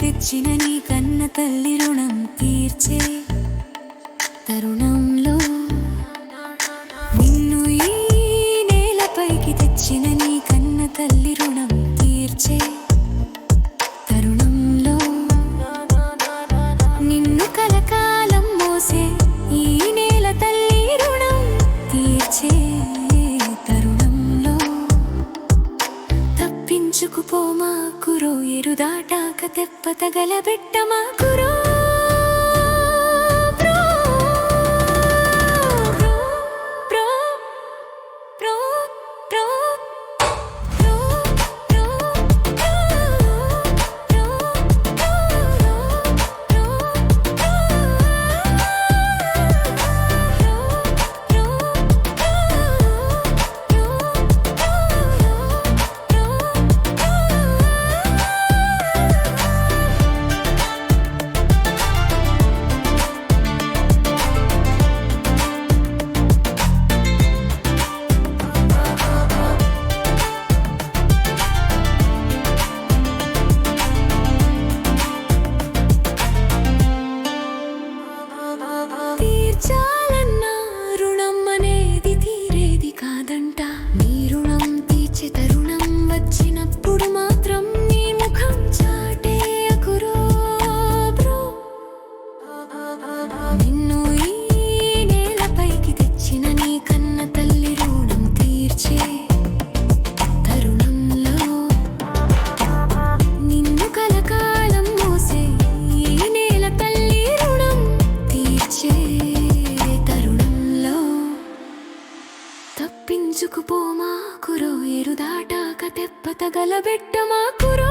తెచ్చిన నీ కన్న తల్లి రుణం తీర్చే తరుణం ముందుకు పోమా కురో ఎరుదాటాక తెప్ప తగలబెట్టమా కురో ప్రో pro, pro, pro. తప్పించుకుపోమాకురో ఎరుదాటాక తెప్పత గలబెట్టమాకురో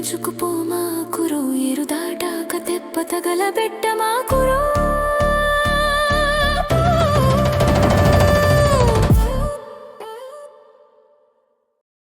పెంచుకుపో మా కురు ఎరుదాటాక తెప్పతగల బిడ్డ మా కురో.